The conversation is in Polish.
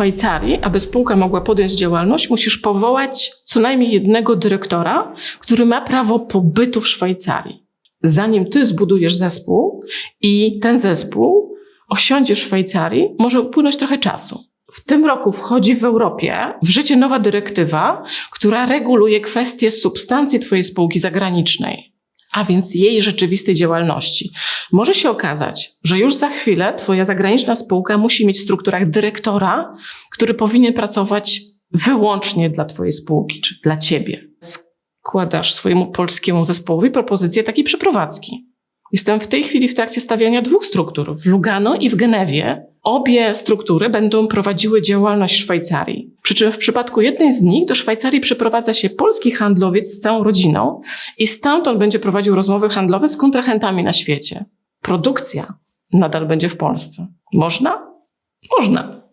Szwajcarii, aby spółka mogła podjąć działalność, musisz powołać co najmniej jednego dyrektora, który ma prawo pobytu w Szwajcarii. Zanim ty zbudujesz zespół i ten zespół osiądzie w Szwajcarii, może upłynąć trochę czasu. W tym roku wchodzi w Europie w życie nowa dyrektywa, która reguluje kwestie substancji Twojej spółki zagranicznej, a więc jej rzeczywistej działalności. Może się okazać, że już za chwilę Twoja zagraniczna spółka musi mieć w strukturach dyrektora, który powinien pracować wyłącznie dla Twojej spółki czy dla Ciebie. Składasz swojemu polskiemu zespołowi propozycję takiej przeprowadzki. Jestem w tej chwili w trakcie stawiania dwóch struktur, w Lugano i w Genewie. Obie struktury będą prowadziły działalność w Szwajcarii. Przy czym w przypadku jednej z nich do Szwajcarii przeprowadza się polski handlowiec z całą rodziną i stamtąd będzie prowadził rozmowy handlowe z kontrahentami na świecie. Produkcja nadal będzie w Polsce. Można? Można.